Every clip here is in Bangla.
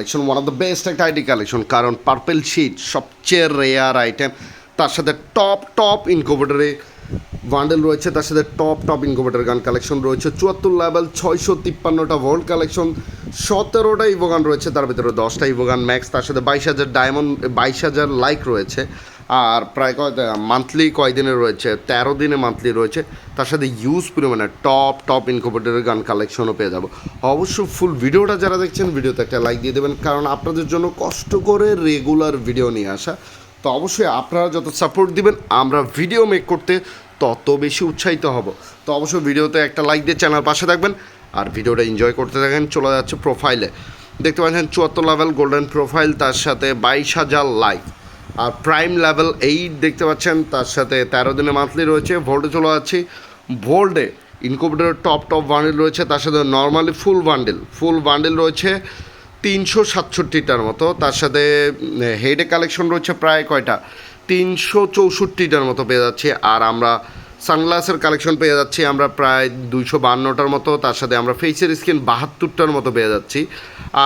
Collection one of the best একটা আইডি কালেকশন কারণ পার্পেল শিট সবচেয়ে রেয়ার আইটেম তার সাথে টপ টপ ইনকোভেটারে বান্ডেল রয়েছে, তার সাথে top top incubator gun collection রয়েছে, চুয়াত্তর লেভেল ছয়শো তিপ্পান্নটা ভোল্ট কালেকশন সতেরোটা ইভোগান রয়েছে, তার ভিতরে দশটা ইভোগান ম্যাক্স তার সাথে বাইশ হাজার ডায়মন্ড বাইশ হাজার লাইক রয়েছে। আর প্রায় কয় মান্থলি কয় দিনে রয়েছে? তেরো দিনে মান্থলি রয়েছে। তার সাথে ইউজ পরিমাণে টপ টপ ইনকোভেটারের গান কালেকশনও পেয়ে যাব। অবশ্যই ফুল ভিডিওটা যারা দেখছেন ভিডিওতে একটা লাইক দিয়ে দেবেন, কারণ আপনাদের জন্য কষ্ট করে রেগুলার ভিডিও নিয়ে আসা। তো অবশ্যই আপনারা যত সাপোর্ট দিবেন, আমরা ভিডিও মেক করতে তত বেশি উৎসাহিত হব। তো অবশ্যই ভিডিওতে একটা লাইক দিয়ে চ্যানেল পাশে থাকবেন, আর ভিডিওটা এনজয় করতে থাকেন, চলে যাচ্ছে প্রোফাইলে দেখতে পাচ্ছেন চুয়াত্তর লেভেল গোল্ডেন প্রোফাইল তার সাথে বাইশ হাজার লাইক আর প্রাইম লেভেল এইট দেখতে পাচ্ছেন, তার সাথে তেরো দিনে মান্থলি রয়েছে ভোল্টে চলে যাচ্ছি। ভোল্টে ইনকুবেটারের টপ টপ বান্ডেল রয়েছে, তার সাথে normally full bundle full bundle রয়েছে তিনশো সাতষট্টিটার মতো, তার সাথে হেডে কালেকশন রয়েছে প্রায় কয়টা? তিনশো চৌষট্টিটার মতো পেয়ে যাচ্ছে। আর আমরা সানগ্লাসের কালেকশন পেয়ে যাচ্ছি আমরা প্রায় দুইশো বান্নটার মতো, তার সাথে আমরা ফেসের স্কিন বাহাত্তরটার মতো পেয়ে যাচ্ছি।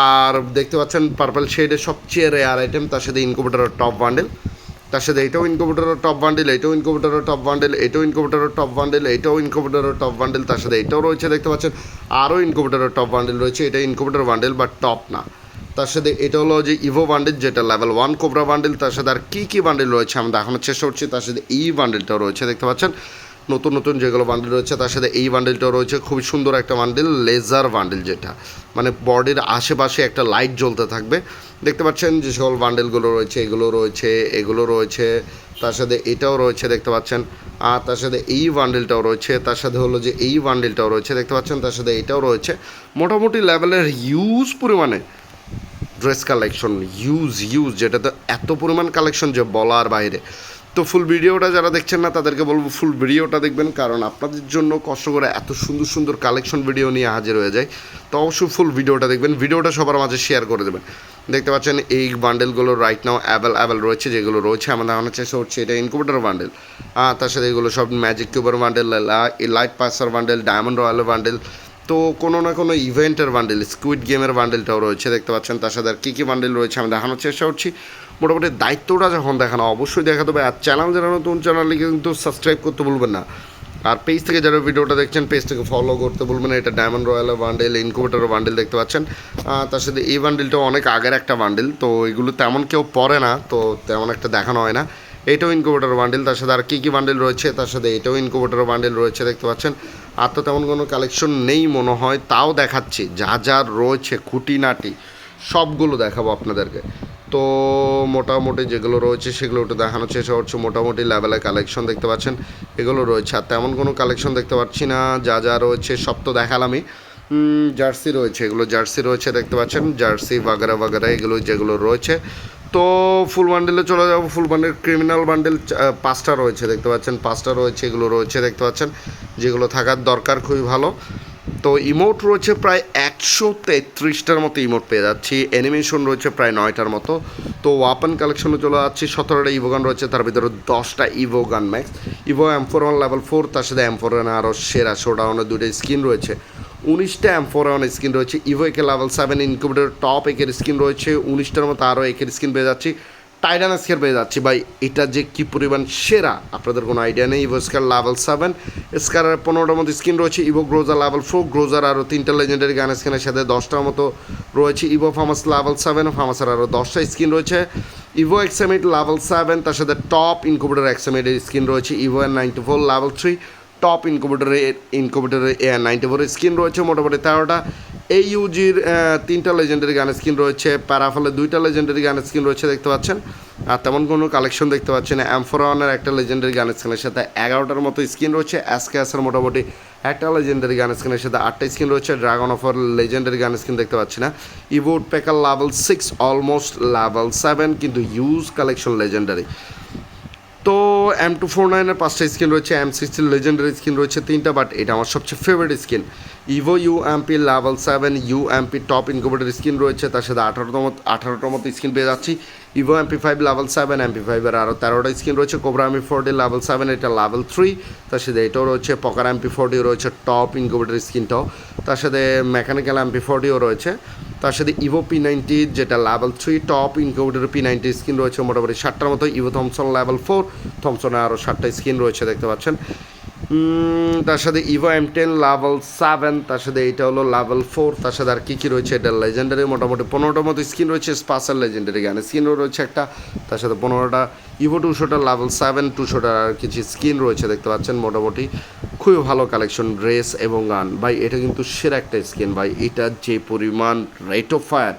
আর দেখতে পাচ্ছেন পার্পল শেডের সবচেয়ে রেয়ার আইটেম তার সাথে ইনকুবেটারের টপ বান্ডেল তার সাথে এটাও ইনকুবেটারের টপ বান্ডেল এটাও ইনকুবেটারের টপ বান্ডেল এটাও ইনকুবেটারের টপ বান্ডেল এটাও ইনকুবেটারের টপ বান্ডেল তার সাথে এটাও রয়েছে, দেখতে পাচ্ছেন। আরও ইনকুবেটারের টপ বান্ডেল রয়েছে, এটা ইনকুবেটার বান্ডেল বাট টপ না। তার সাথে এটা হলো যে ইভো বান্ডেল যেটা লেভেল ওয়ান কোবরা বান্ডেল তার সাথে আর কী কী বান্ডেল রয়েছে আমরা দেখানোর চেষ্টা করছি, তার সাথে এই বান্ডেলটাও রয়েছে, দেখতে পাচ্ছেন? নতুন নতুন যেগুলো বান্ডেল রয়েছে, তার সাথে এই বান্ডেলটাও রয়েছে, খুবই সুন্দর একটা বান্ডেল লেজার বান্ডেল যেটা। মানে বডির আশেপাশে একটা লাইট জ্বলতে থাকবে। দেখতে পাচ্ছেন যে সকল বান্ডেলগুলো রয়েছে, এগুলো রয়েছে এগুলো রয়েছে, তার সাথে এটাও রয়েছে, দেখতে পাচ্ছেন? আর তার সাথে এই বান্ডেলটাও রয়েছে, তার সাথে হলো যে এই বান্ডেলটাও রয়েছে, দেখতে পাচ্ছেন? তার সাথে এটাও রয়েছে। মোটামুটি লেভেলের হিউজ পরিমাণে ড্রেস কালেকশন ইউজ ইউজ যেটা তো এত পরিমাণ কালেকশন যে বলার বাইরে। তো ফুল ভিডিওটা যারা দেখছেন না, তাদেরকে বলব ফুল ভিডিওটা দেখবেন, কারণ আপনাদের জন্য কষ্ট করে এত সুন্দর সুন্দর কালেকশন ভিডিও নিয়ে হাজির হয়ে যায় তো অবশ্যই ফুল ভিডিওটা দেখবেন ভিডিওটা সবার মাঝে শেয়ার করে দেবেন। দেখতে পাচ্ছেন এই বান্ডেলগুলো রাইট নাও অ্যাভেল অ্যাভেল রয়েছে, যেগুলো রয়েছে, আমাদের দেখানোর চেষ্টা হচ্ছে, এটা ইনকুবেটার বান্ডেল তার সাথে এগুলো সব ম্যাজিক কিউবার বান্ডেল লাইট পাসার বান্ডেল ডায়মন্ড রয়্যাল বান্ডেল তো কোনো না কোনো ইভেন্টের বান্ডেল স্কুইড গেমের বান্ডেলটাও রয়েছে, দেখতে পাচ্ছেন। তার সাথে আর কী কী বান্ডেল রয়েছে আমি দেখানোর চেষ্টা করছি। মোটামুটি দায়িত্বটা যখন দেখানো, অবশ্যই দেখাতে হবে। আর চ্যানেল যারা নতুন চ্যানেলে কিন্তু সাবস্ক্রাইব করতে ভুলবেন না। আর পেজ থেকে যারা ভিডিওটা দেখছেন পেজ থেকে ফলো করতে বলবেন এটা diamond royal bundle incubator bundle দেখতে পাচ্ছেন। তার সাথে এই বান্ডেলটা অনেক আগের একটা বান্ডেল তো এগুলো তেমন কেউ পরে না, তো তেমন একটা দেখানো হয় না। এটাও ইনকুবেটার বান্ডেল তার সাথে আর কী কী বান্ডেল রয়েছে, তার সাথে এটাও ইনকুবেটার বান্ডেল রয়েছে, দেখতে পাচ্ছেন? আর তো তেমন কোনো কালেকশন নেই মনে হয়, তাও দেখাচ্ছি, যা যা রয়েছে খুঁটিনাটি, সবগুলো দেখাবো আপনাদেরকে। তো মোটামুটি যেগুলো রয়েছে, সেগুলো একটু দেখানোর চেষ্টা করছে, মোটামুটি লেভেলের কালেকশন দেখতে পাচ্ছেন, এগুলো রয়েছে। আর তেমন কোনো কালেকশন দেখতে পাচ্ছি না, যা যা রয়েছে, সব তো দেখালামই। জার্সি রয়েছে, এগুলো জার্সি রয়েছে, দেখতে পাচ্ছেন? জার্সি বাগেরা বাগেরা, এগুলো যেগুলো রয়েছে তো ফুল বান্ডেলে চলে যাব ফুল বান্ডেল ক্রিমিনাল বান্ডেল পাঁচটা রয়েছে, দেখতে পাচ্ছেন? পাঁচটা রয়েছে, এগুলো রয়েছে, দেখতে পাচ্ছেন? যেগুলো থাকার দরকার খুবই ভালো। তো ইমোট রয়েছে প্রায় একশো তেত্রিশটার মতো ইমোট পেয়ে যাচ্ছি। অ্যানিমেশন রয়েছে প্রায় নয়টার মতো। তো ওয়াপেন কালেকশনে চলে যাচ্ছি। সতেরোটা ইভোগান রয়েছে, তার ভিতরে দশটা Evo gun Max Evo M four one level four তার সাথে এম ফোর আরও সেরা শোডাউনের দুটো স্কিন রয়েছে। উনিশটা এম ফোর ওয়ান স্কিন রয়েছে। Evo AK level seven incubator top একের স্কিন রয়েছে। উনিশটার মতো আরও একের স্কিন পেয়ে যাচ্ছি। টাইডান স্কেল পেয়ে যাচ্ছি। ভাই, এটা যে কী পরিমাণ সেরা, আপনাদের কোনো আইডিয়া নেই? ইভো স্কার লেভেল সেভেন স্কারের পনেরোটার মতো স্কিন রয়েছে। ইভো গ্রোজার লেভেল ফোর গ্রোজার আরও তিনটা লেজেন্ডারি গান স্কিনের সাথে দশটার মতো রয়েছে। ইভো ফার্মাস লেভেল সেভেন ফার্মাসের আরও দশটা স্কিন রয়েছে। ইভো এক্সামিট লেভেল সেভেন তার সাথে টপ ইনকুবেটার এক্সামিটের স্কিন রয়েছে। Evo N ninety four level three top ইনকুবেটারের ইনকুবেটারের এ নাইনটি ফোরের স্কিন রয়েছে মোটামুটি তেরোটা। এই ইউজির তিনটা লেজেন্ডারি গানের স্কিন রয়েছে। প্যারাফলের দুইটা লেজেন্ডারি গানের স্কিন রয়েছে, দেখতে পাচ্ছেন। আর তেমন কোনো কালেকশন দেখতে পাচ্ছেন অ্যামফোরনের একটা লেজেন্ডারি গানের স্কিনের সাথে এগারোটার মতো স্কিন রয়েছে। অ্যাসকেসের মোটামুটি একটা লেজেন্ডারি গানের স্কিনের সাথে আটটা স্কিন রয়েছে। ড্রাগন অফার লেজেন্ডারি গানের স্কিন দেখতে পাচ্ছি না। ইভোড pecker level six almost level seven কিন্তু ইউজ কালেকশন লেজেন্ডারি তো এম টু ফোর নাইনের পাঁচটা স্কিন রয়েছে এম সিক্সটির লেজেন্ডারি স্কিন রয়েছে তিনটা বাট এটা আমার সবচেয়ে favourite skin Evo U MP level seven U MP top incubator skin রয়েছে, তার সাথে আঠারোতম আঠারোটার মতো স্কিন পেয়ে যাচ্ছি। Evo MP five level seven MP ফাইভের আরও তেরোটা স্কিন রয়েছে Cobra MP forty level seven এটা লেভেল থ্রি তার সাথে এটাও রয়েছে পকার এমপি ফোরটিও রয়েছে টপ ইনকুবেটার স্কিনটাও তার সাথে মেকানিক্যাল এমপি ফোরটিও রয়েছে। তার সাথে ইভো পি নাইনটি যেটা level three top incubator P ninety screen রয়েছে মোটামুটি ষাটটার মতো। ইভো থমসন লেভেল ফোর থমসনে আরও ষাটটা স্ক্রিন রয়েছে, দেখতে পাচ্ছেন। তার সাথে Evo M ten level seven তার সাথে এটা হলো লেভেল ফোর তার সাথে আর কী কী রয়েছে? এটা লেজেন্ডারি মোটামুটি পনেরোটার মতো স্ক্রিন রয়েছে স্পাসার লেজেন্ডারি গান স্ক্রিনও রয়েছে একটা, তার সাথে পনেরোটা ইভো টুশোটার লেভেল সেভেন টুশোটার আর কিছু স্ক্রিন রয়েছে, দেখতে পাচ্ছেন মোটামুটি। খুবই ভালো কালেকশন ড্রেস এবং গান। ভাই, এটা কিন্তু সেরা একটা স্কিন ভাই। এটা যে পরিমাণ রেট অফ ফায়ার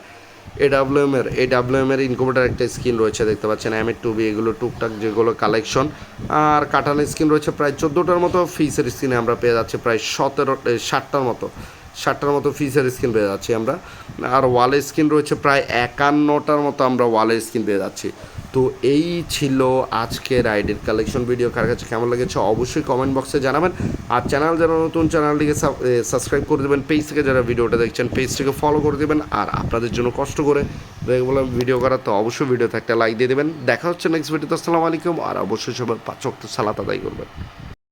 এডাব্লিউএম এর এডাব্লিউএম এর ইনকুবেটার একটা স্কিন রয়েছে, দেখতে পাচ্ছেন এম এর টুবি এগুলো টুকটাক যেগুলো কালেকশন আর কাটানের স্কিন রয়েছে প্রায় চোদ্দোটার মতো ফিসের স্কিনে আমরা পেয়ে যাচ্ছি, প্রায় সতেরো ষাটটার মতো ষাটটার মতো ফিসের স্কিন পেয়ে যাচ্ছি আমরা। আর ওয়ালের স্কিন রয়েছে প্রায় একান্নটার মতো আমরা ওয়ালের স্কিন পেয়ে যাচ্ছি। তো এই ছিল আজকে রাইডের কালেকশন ভিডিও কার কাছে কেমন লেগেছে অবশ্যই কমেন্ট বক্সে জানাবেন। আর চ্যানেল যারা নতুন চ্যানেলটিকে সাবস্ক্রাইব করে দেবেন। পেজ থেকে যারা ভিডিওটা দেখছেন পেজটিকে ফলো করে দেবেন। আর আপনাদের জন্য কষ্ট করে রেগুলার ভিডিও করার তো অবশ্যই ভিডিওতে একটা লাইক দিয়ে দেবেন। দেখা হচ্ছে নেক্সট ভিডিওতে আসসালামু আলাইকুম। আর অবশ্যই সবার পাঁচ সালাত আদায় করবেন।